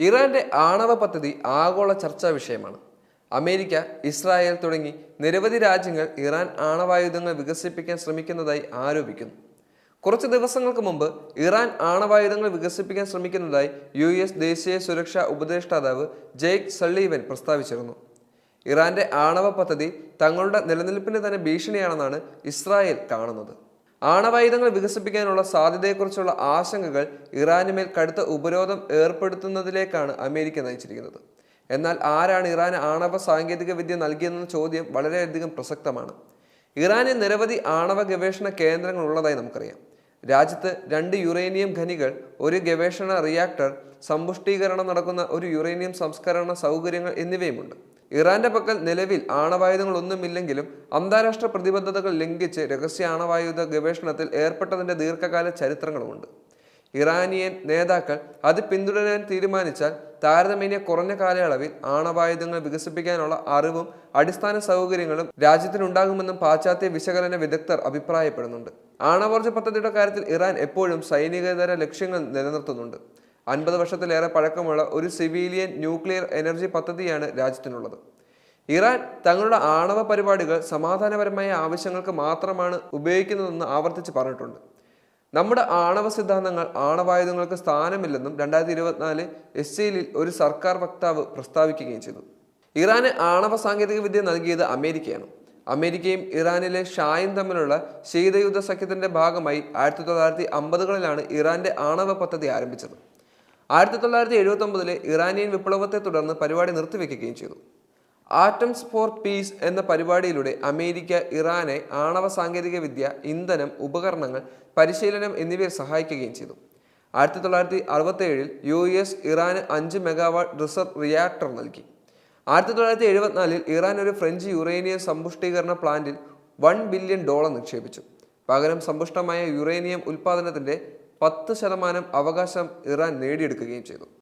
ഇറാന്റെ ആണവ പദ്ധതി ആഗോള ചർച്ചാ വിഷയമാണ്. അമേരിക്ക ഇസ്രായേൽ തുടങ്ങി നിരവധി രാജ്യങ്ങൾ ഇറാൻ ആണവായുധങ്ങൾ വികസിപ്പിക്കാൻ ശ്രമിക്കുന്നതായി ആരോപിക്കുന്നു. കുറച്ച് ദിവസങ്ങൾക്ക് മുമ്പ് ഇറാൻ ആണവായുധങ്ങൾ വികസിപ്പിക്കാൻ ശ്രമിക്കുന്നതായി യു എസ് ദേശീയ സുരക്ഷാ ഉപദേഷ്ടാവ് ജെയ്ക് സള്ളീവൻ പ്രസ്താവിച്ചിരുന്നു. ഇറാന്റെ ആണവ പദ്ധതി തങ്ങളുടെ നിലനിൽപ്പിന് തന്നെ ഭീഷണിയാണെന്നാണ് ഇസ്രായേൽ കാണുന്നത്. ആണവായുധങ്ങൾ വികസിപ്പിക്കാനുള്ള സാധ്യതയെക്കുറിച്ചുള്ള ആശങ്കകൾ ഇറാനുമേൽ കടുത്ത ഉപരോധം ഏർപ്പെടുത്തുന്നതിലേക്കാണ് അമേരിക്ക നയിച്ചിരിക്കുന്നത്. എന്നാൽ ആരാണ് ഇറാന് ആണവ സാങ്കേതിക വിദ്യ നൽകിയെന്ന ചോദ്യം വളരെയധികം പ്രസക്തമാണ്. ഇറാനിൽ നിരവധി ആണവ ഗവേഷണ കേന്ദ്രങ്ങൾ ഉള്ളതായി നമുക്കറിയാം. രാജ്യത്ത് രണ്ട് യുറേനിയം ഖനികൾ ഒരു ഗവേഷണ റിയാക്ടർ സമ്പുഷ്ടീകരണം നടക്കുന്ന ഒരു യുറേനിയം സംസ്കരണ സൗകര്യങ്ങൾ എന്നിവയുമുണ്ട്. ഇറാന്റെ പക്കൽ നിലവിൽ ആണവായുധങ്ങളൊന്നുമില്ലെങ്കിലും അന്താരാഷ്ട്ര പ്രതിബദ്ധതകൾ ലംഘിച്ച് രഹസ്യ ആണവായുധ ഗവേഷണത്തിൽ ഏർപ്പെട്ടതിന്റെ ദീർഘകാല ചരിത്രങ്ങളുമുണ്ട്. ഇറാനിയൻ നേതാക്കൾ അത് പിന്തുടരാൻ തീരുമാനിച്ചാൽ താരതമ്യേന കുറഞ്ഞ കാലയളവിൽ ആണവായുധങ്ങൾ വികസിപ്പിക്കാനുള്ള അറിവും അടിസ്ഥാന സൗകര്യങ്ങളും രാജ്യത്തിനുണ്ടാകുമെന്നും പാശ്ചാത്യ വിശകലന വിദഗ്ധർ അഭിപ്രായപ്പെടുന്നുണ്ട്. ആണവോർജ പദ്ധതിയുടെ കാര്യത്തിൽ ഇറാൻ എപ്പോഴും സൈനികേതര ലക്ഷ്യങ്ങൾ നിലനിർത്തുന്നുണ്ട്. അൻപത് വർഷത്തിലേറെ പഴക്കമുള്ള ഒരു സിവിലിയൻ ന്യൂക്ലിയർ എനർജി പദ്ധതിയാണ് രാജ്യത്തിനുള്ളത്. ഇറാൻ തങ്ങളുടെ ആണവ പരിപാടികൾ സമാധാനപരമായ ആവശ്യങ്ങൾക്ക് മാത്രമാണ് ഉപയോഗിക്കുന്നതെന്ന് ആവർത്തിച്ച് പറഞ്ഞിട്ടുണ്ട്. നമ്മുടെ ആണവ സിദ്ധാന്തങ്ങൾ ആണവായുധങ്ങൾക്ക് സ്ഥാനമില്ലെന്നും രണ്ടായിരത്തി ഇരുപത്തിനാല് എസ് സിയിൽ ഒരു സർക്കാർ വക്താവ് പ്രസ്താവിക്കുകയും ചെയ്തു. ഇറാന് ആണവ സാങ്കേതിക വിദ്യ നൽകിയത് അമേരിക്കയാണ്. അമേരിക്കയും ഇറാനിലെ ഷായും തമ്മിലുള്ള ശീതയുദ്ധ സഖ്യത്തിന്റെ ഭാഗമായി ആയിരത്തി തൊള്ളായിരത്തി അമ്പതുകളിലാണ് ഇറാന്റെ ആണവ പദ്ധതി ആരംഭിച്ചത്. ആയിരത്തി തൊള്ളായിരത്തി എഴുപത്തി ഒമ്പതിലെ ഇറാനിയൻ വിപ്ലവത്തെ തുടർന്ന് പരിപാടി നിർത്തിവെക്കുകയും ചെയ്തു. ആറ്റംസ് ഫോർ പീസ് എന്ന പരിപാടിയിലൂടെ അമേരിക്ക ഇറാനെ ആണവ സാങ്കേതിക വിദ്യ ഇന്ധനം ഉപകരണങ്ങൾ പരിശീലനം എന്നിവയെ സഹായിക്കുകയും ചെയ്തു. ആയിരത്തി തൊള്ളായിരത്തി അറുപത്തി ഏഴിൽ യു എസ് ഇറാന് അഞ്ച് മെഗാവാട്ട് റിസർവ് റിയാക്ടർ നൽകി. ആയിരത്തി തൊള്ളായിരത്തി എഴുപത്തിനാലിൽ ഇറാൻ ഒരു ഫ്രഞ്ച് യുറേനിയം സമ്പുഷ്ടീകരണ പ്ലാന്റിൽ വൺ ബില്യൺ ഡോളർ നിക്ഷേപിച്ചു. പകരം സമ്പുഷ്ടമായ യുറേനിയം ഉൽപ്പാദനത്തിന്റെ പത്ത് ശതമാനം അവകാശം ഇറാൻ നേടിയെടുക്കുകയും ചെയ്തു.